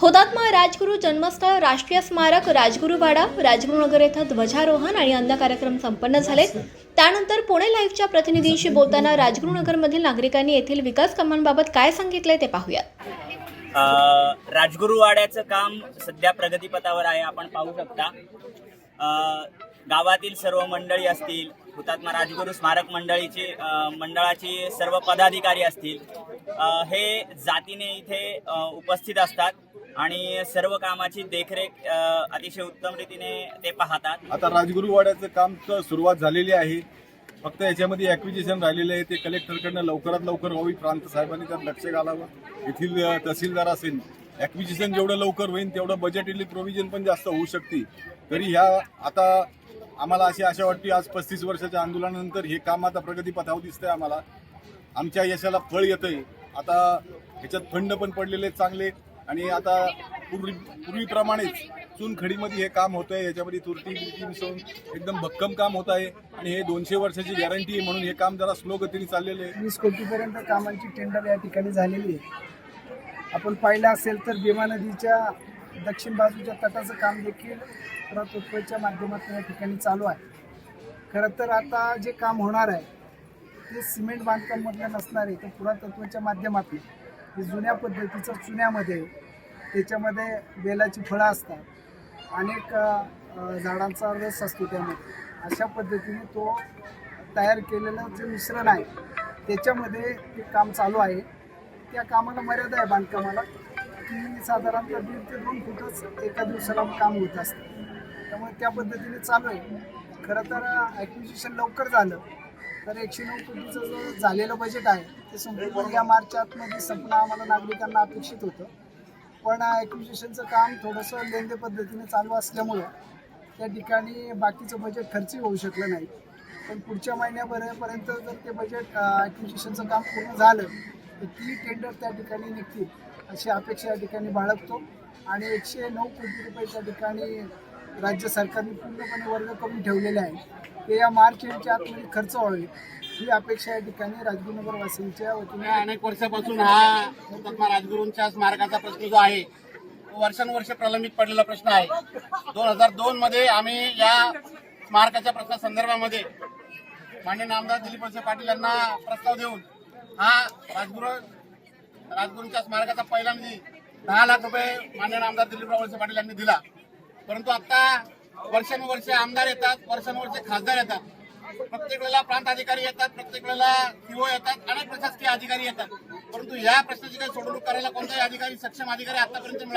हुतात्मा राजगुरू जन्मस्थळ राष्ट्रीय स्मारक राजगुरुवाडा राजगुरुनगर येथे ध्वजारोहण आणि अन्य कार्यक्रम संपन्न झाले. त्यानंतर पुणे लाईव्हच्या प्रतिनिधींशी बोलताना राजगुरुनगरमधील नागरिकांनी येथील विकास कामांबाबत काय सांगितले ते पाहूयात राजगुरुवाड्याचं काम सध्या प्रगतीपथावर आहे आपण पाहू शकता. गावातील सर्व मंडळी असतील हुतात्मा राजगुरू स्मारक मंडळीची मंडळाची सर्व पदाधिकारी असतील हे जातीने इथे उपस्थित असतात. आणि सर्व कामाची देखरेख अतिशय उत्तम रीतीने ते पाहतात. आता राजगुरुवाड्याचं काम तर सुरुवात झालेली आहे. फक्त याच्यामध्ये ॲक्विजिशन राहिलेलं आहे. ते कलेक्टरकडनं लवकरात लवकर व्हावी प्रांत साहेबांनी त्यात लक्ष घालावं. येथील तहसीलदार असेल ॲक्विजिशन जेवढं लवकर होईल तेवढं बजेटली प्रोव्हिजन पण जास्त होऊ शकते. तरी ह्या आता आम्हाला अशी आशा वाटते आज पस्तीस वर्षाच्या आंदोलनानंतर हे काम आता प्रगतीपथावर दिसतंय आम्हाला. आमच्या यशाला फळ येतंय. आता ह्याच्यात फंड पण पडलेले चांगले. आणि आता पूर्वी पूर्वीप्रमाणेच चुनखडीमध्ये हे काम होत आहे याच्यामध्ये तुरटी बिरटी मिसळून एकदम भक्कम काम होत आहे. आणि हे दोनशे वर्षाची गॅरंटी आहे म्हणून हे काम जरा स्लो गतीने चाललेलं आहे. वीस कोटीपर्यंत कामांची टेंडर या ठिकाणी झालेली आहे. आपण पाहिलं असेल तर भीमा नदीच्या दक्षिण बाजूच्या तटाचं काम देखील पुरातत्वच्या माध्यमातून या ठिकाणी चालू आहे. खरं तर आता जे काम होणार आहे ते सिमेंट बांधकाममधलं नसणार आहे तर पुरातत्वाच्या माध्यमातून. हे जुन्या पद्धतीचं चुन्यामध्ये त्याच्यामध्ये बेलाची फळं असतात. अनेक झाडांचा रस असतो त्यामध्ये. अशा पद्धतीने तो तयार केलेलं जे मिश्रण आहे त्याच्यामध्ये ते काम चालू आहे. त्या कामाला मर्यादा आहे बांधकामाला की साधारणतः दीड ते दोन फुटच एका दिवसाला काम होत असतं. त्यामुळे त्या पद्धतीने चालू आहे. खरं तर ॲक्विजिशन लवकर झालं. तर एकशे नऊ कोटीचं जो झालेलं बजेट आहे ते संपूर्ण या मार्च आतमध्ये संपणं आम्हाला नागरिकांना अपेक्षित होतं. पण ॲक्विजिशनचं काम थोडंसं लेंदे पद्धतीने चालू असल्यामुळं त्या ठिकाणी बाकीचं बजेट खर्चही होऊ शकलं नाही. पण पुढच्या महिन्याभरापर्यंत जर ते बजेट ॲक्विजिशनचं काम पूर्ण झालं तर ती टेंडर त्या ठिकाणी निघतील अशी अपेक्षा या ठिकाणी बाळगतो. आणि एकशे नऊ कोटी रुपये त्या ठिकाणी राज्य सरकारने पूर्णपणे वर्ग करून ठेवलेले आहे ते या मार्च एंडच्या आतमध्ये खर्च व्हावे. ही अपेक्षा या ठिकाणी राजगुरुनगर वासियांच्या वतीने अनेक वर्षापासून हा हुतात्मा राजगुरूंच्या स्मारकाचा प्रश्न जो आहे तो वर्षानुवर्ष प्रलंबित पडलेला प्रश्न आहे. दोन हजार दोन मध्ये आम्ही या स्मारकाच्या प्रश्नासंदर्भामध्ये माननीय आमदार दिलीप वळसे पाटील यांना प्रस्ताव देऊन हा राजगुरू राजगुरूंच्या स्मारकाचा पहिला निधी दहा लाख रुपये माननीय आमदार दिलीपराव वळसे पाटील यांनी दिला. परंतु आता वर्षानुवर्षे आमदार येतात वर्षानुवर्षे खासदार येतात. प्रत्येक वेळेला प्रांत अधिकारी येतात प्रत्येक वेळेला सीओ येतात अनेक प्रशासकीय अधिकारी येतात. परंतु या प्रश्नाची काही सोडवणूक करायला कोणताही अधिकारी सक्षम अधिकारी आतापर्यंत मिळाले